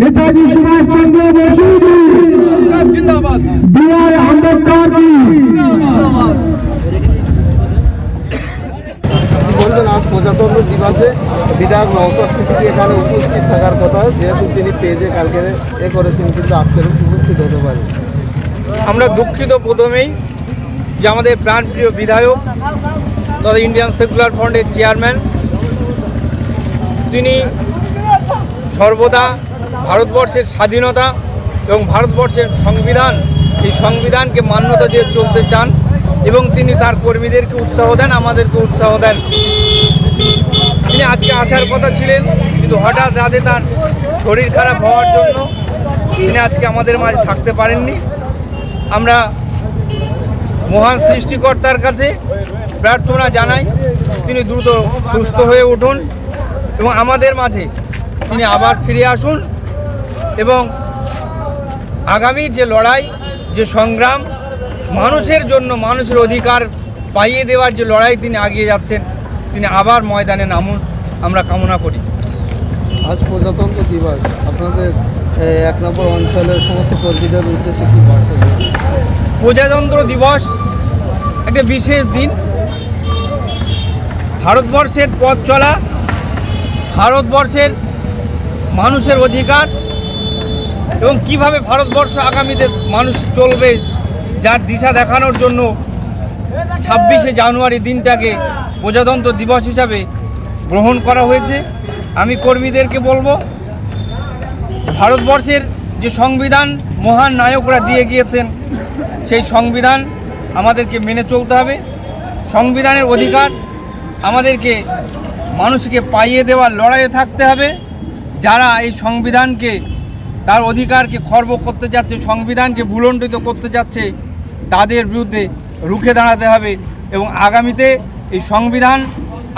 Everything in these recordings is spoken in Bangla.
নেতাজি সুভাষ চন্দ্র বসু বি আর আম্বেদকর বলবেন, আজ প্রজাতন্ত্র দিবসে বিধায়ক সিদ্দিকি এখানে উপস্থিত থাকার কথা, যেহেতু পেজে কালকে এ করেছেন, কিন্তু আজকের উপস্থিত হতে পারে। আমরা দুঃখিত প্রথমেই যে আমাদের প্রাণপ্রিয় বিধায়ক তথা ইন্ডিয়ান সেকুলার ফ্রন্টের চেয়ারম্যান তিনি সর্বদা ভারতবর্ষের স্বাধীনতা এবং ভারতবর্ষের সংবিধান, এই সংবিধানকে মান্যতা দিয়ে চলতে চান এবং তিনি তার কর্মীদেরকে উৎসাহ দেন, আমাদেরকে উৎসাহ দেন। তিনি আজকে আসার কথা ছিলেন, কিন্তু হঠাৎ রাতে তার শরীর খারাপ হওয়ার জন্য তিনি আজকে আমাদের মাঝে থাকতে পারেননি। আমরা মহান সৃষ্টিকর্তার কাছে প্রার্থনা জানাই, তিনি দ্রুত সুস্থ হয়ে উঠুন এবং আমাদের মাঝে তিনি আবার ফিরে আসুন এবং আগামী যে লড়াই, যে সংগ্রাম, মানুষের জন্য মানুষের অধিকার পাইয়ে দেওয়ার যে লড়াই তিনি আগিয়ে যাচ্ছেন, তিনি আবার ময়দানে নামুন। আমরা কামনা করি। আজ প্রজাতন্ত্র দিবস। আপনাদের এক নম্বর অঞ্চলের সমস্ত কর্মীদের উদ্দেশ্যে কি বার্তা প্রজাতন্ত্র দিবস একটা বিশেষ দিন। ভারতবর্ষের পথ চলা, ভারতবর্ষের মানুষের অধিকার এবং কীভাবে ভারতবর্ষ আগামীতে মানুষ চলবে, যার দিশা দেখানোর জন্য ছাব্বিশে জানুয়ারি দিনটাকে প্রজাতন্ত্র দিবস হিসাবে গ্রহণ করা হয়েছে। আমি কর্মীদেরকে বলব, ভারতবর্ষের যে সংবিধান মহান নায়করা দিয়ে গিয়েছেন, সেই সংবিধান আমাদেরকে মেনে চলতে হবে। সংবিধানের অধিকার আমাদেরকে মানুষকে পাইয়ে দেওয়ার লড়াইয়ে থাকতে হবে। যারা এই সংবিধানকে, তার অধিকারকে খর্ব করতে যাচ্ছে, সংবিধানকে ভুলণ্ডিত করতে যাচ্ছে, তাদের বিরুদ্ধে রুখে দাঁড়াতে হবে এবং আগামীতে এই সংবিধান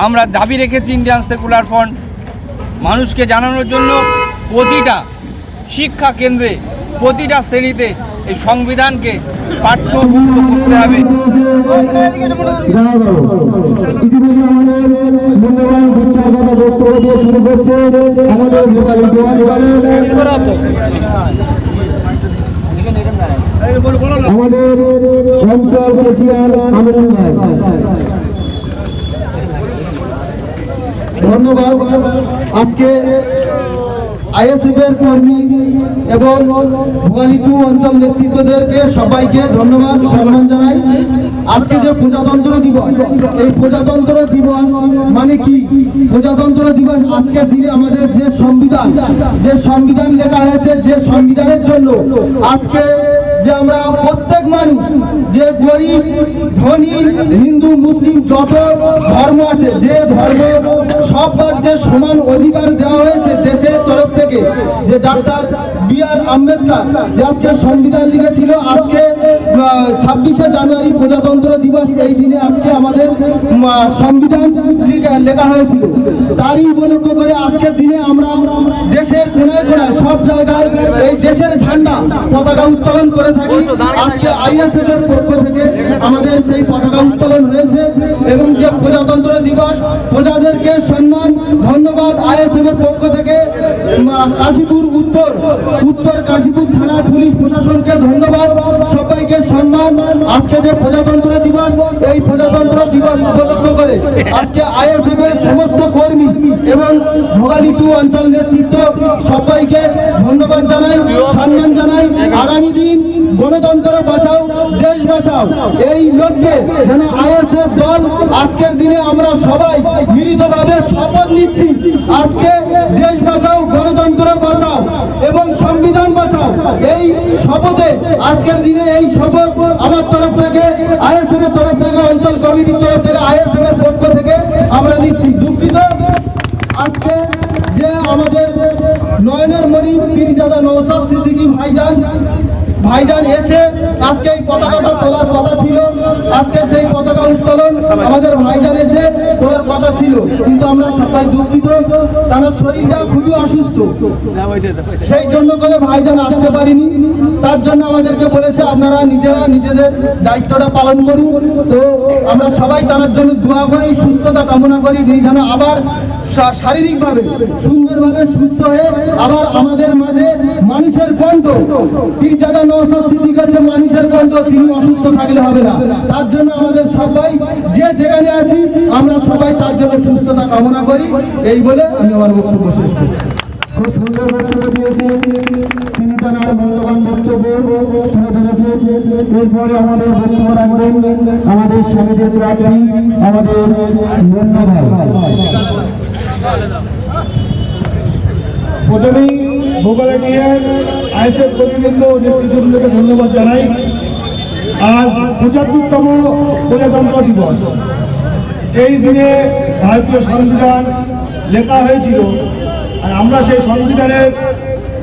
আমরা দাবি রেখেছি ইন্ডিয়ান সেকুলার ফ্রন্ট মানুষকে জানানোর জন্য প্রতিটা শিক্ষা কেন্দ্রে, প্রতিটা শ্রেণীতে এই সংবিধানকে পাঠ্যভুক্ত করতে হবে। আমাদের মূল্যবান বিচার কথা বক্তব্য দিয়ে শুরু করছে আমাদের লোকালিটি অঞ্চলে আমাদের অঞ্চল প্রেসিডেন্ট আমিরুল ভাই ধন্যবাদ। আজকে আইএসএফ এর কর্মী এবং ভোগালী অঞ্চল নেতৃত্বদেরকে সবাইকে ধন্যবাদ, সম্মান জানাই। আজকে যে প্রজাতন্ত্র দিবস, এই প্রজাতন্ত্র দিবস মানে কি? প্রজাতন্ত্র দিবস আজকের দিনে আমাদের যে সংবিধান যে সংবিধান লেখা হয়েছে, যে সংবিধানের জন্য আজকে যে আমরা প্রত্যেক মানুষ যে গরিব ধনী হিন্দু, মুসলিম যত ধর্ম আছে, যে ধর্ম সব যে সমান অধিকার দেওয়া হয়েছে দেশের তরফ থেকে, যে ডাক্তার বি আর আম্বেদকর, যে আজকে সংবিধান লিখেছিল, আজকে ছাব্বিশে জানুয়ারি প্রজাতন্ত্র দিবস এই দিনে আজকে আমাদের সংবিধান লিখা- হয়েছিল। তারই উপলক্ষ করে আজকের দিনে আমরা দেশের কোনায় কোনায়, সব জায়গায় এই দেশের ঝান্ডা পতাকা উত্তোলন করে থাকি। আজকে আইএসএফ এর পক্ষ থেকে আমাদের সেই পতাকা উত্তোলন হয়েছে এবং যে প্রজাতন্ত্র দিবস, প্রজাদেরকে সম্মান, ধন্যবাদ আইএসএফ এর পক্ষ থেকে কাশীপুর আজকে যে প্রজাতন্ত্র দিবস এই প্রজাতন্ত্র দিবস উপলক্ষ করে আজকে আইএসএফ এর সমস্ত কর্মী এবং ভোগালী টু অঞ্চল নেতৃত্ব সবাইকে ধন্যবাদ জানাই সম্মান জানাই। আগামী দিন গণতন্ত্র বাঁচাও বাঁচাও এই লক্ষ্যে আইএসএফ দল আজকের দিনে আমরা সবাই মিলিতভাবে শপথ নিচ্ছি। আজকে দেশ বাঁচাও, গণতন্ত্র বাঁচাও শপথে আজকের দিনে এই শপথ আমার তরফ থেকে আইএসএফ এর তরফ থেকে, অঞ্চল কমিটির তরফ থেকে আইএসএফ এর পক্ষ থেকে আমরা নিচ্ছি। দুঃখিত, আজকে যে আমাদের নয়নের মণি পীরজাদা নৌসাদ সিদ্দিকী ভাইজান ভাইজান এসে আজকে এই পতাকাটা তোলার কথা ছিল। আজকে সেই পতাকা উত্তোলন আমাদের ভাইজান এসে তোলার কথা ছিল। কিন্তু আমরা সবাই দুঃখিত, তার শরীরটা খুবই অসুস্থ। সেই জন্য করে ভাইজান আসতে পারিনি। তার জন্য আমাদেরকে বলেছে, আপনারা নিজেরা নিজেদের দায়িত্বটা পালন করুন। তো আমরা সবাই তার জন্য দোয়া করি, সুস্থতা কামনা করি। যেন আবার শারীরিকভাবে সুন্দরভাবে সুস্থ হয়ে আবার আমাদের মাঝে মানুষের কণ্ঠ পীরজাদা নৌসদ সিদ্দিক হচ্ছে মানুষের কণ্ঠ, তিনি অসুস্থ থাকলে হবে না। তার জন্য আমাদের সবাই, যে যেখানে আছি, আমরা সবাই তার জন্য সুস্থতা কামনা করি। এই বলে আমি আমার বক্তব্য শেষ করছি। তিনি এরপরে আমাদের বক্তব্য আমাদের সমিতির প্রার্থী, আমাদের মুন্ন প্রথমেই ভোগালিটিয়ার আইএসএফ কর্মীবৃন্দ ও নেতৃত্ববৃন্দকে ধন্যবাদ জানাই। আজ পঁচাত্তরতম প্রজাতন্ত্র দিবস। এই দিনে ভারতীয় সংবিধান লেখা হয়েছিল আর আমরা সেই সংবিধানের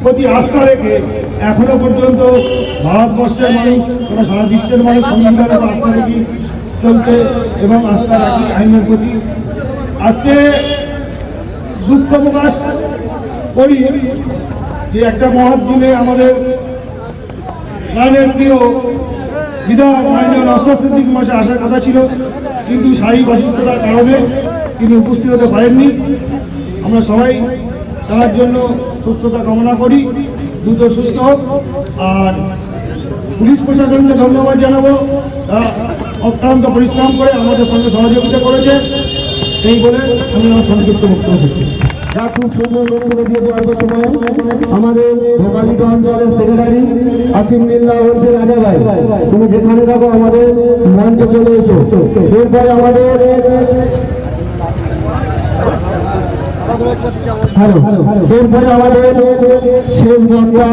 প্রতি আস্থা রেখে এখনও পর্যন্ত ভারতবর্ষের মানুষ তথা সারা বিশ্বের মানুষ সংবিধানের আস্থা রেখে চলতে এবং আস্থা রাখি আইনের প্রতি। আজকে দুঃখ প্রকাশ করি যে একটা মহৎ আমাদের গানের প্রিয় বিধায়ক মাননীয় নসরত সিদ্দিক মাসে আসার কথা ছিল, কিন্তু শারীরিক অসুস্থতার কারণে তিনি উপস্থিত হতে পারেননি। আমরা সবাই তার জন্য সুস্থতা কামনা করি, দ্রুত সুস্থ হোক। আর পুলিশ প্রশাসনকে ধন্যবাদ জানাব। অক্লান্ত পরিশ্রম করে আমাদের সঙ্গে সহযোগিতা করেছে। এই বলে আমি আমার সংক্ষিপ্ত বক্তব্য শেষ খুব সুন্দর বক্তব্য দিয়েছে অল্প সময় আমাদের ভোগালিকা অঞ্চলের সেক্রেটারি আসিম বিল্লাহ ওরফে রাজা ভাই, তুমি যেখানে থাকো আমাদের মঞ্চে চলে এসো। এরপরে আমাদের এরপরে আমাদের শেষ বক্তা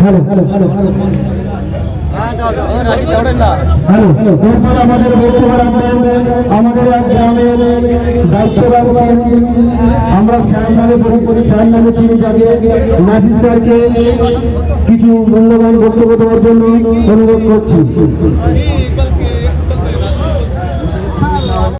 হ্যালো হ্যালো হ্যালো হ্যালো আমাদের। আমরা চিনি নাসির স্যারকে কিছু মূল্যবান বক্তব্য দেওয়ার জন্য অনুরোধ করছি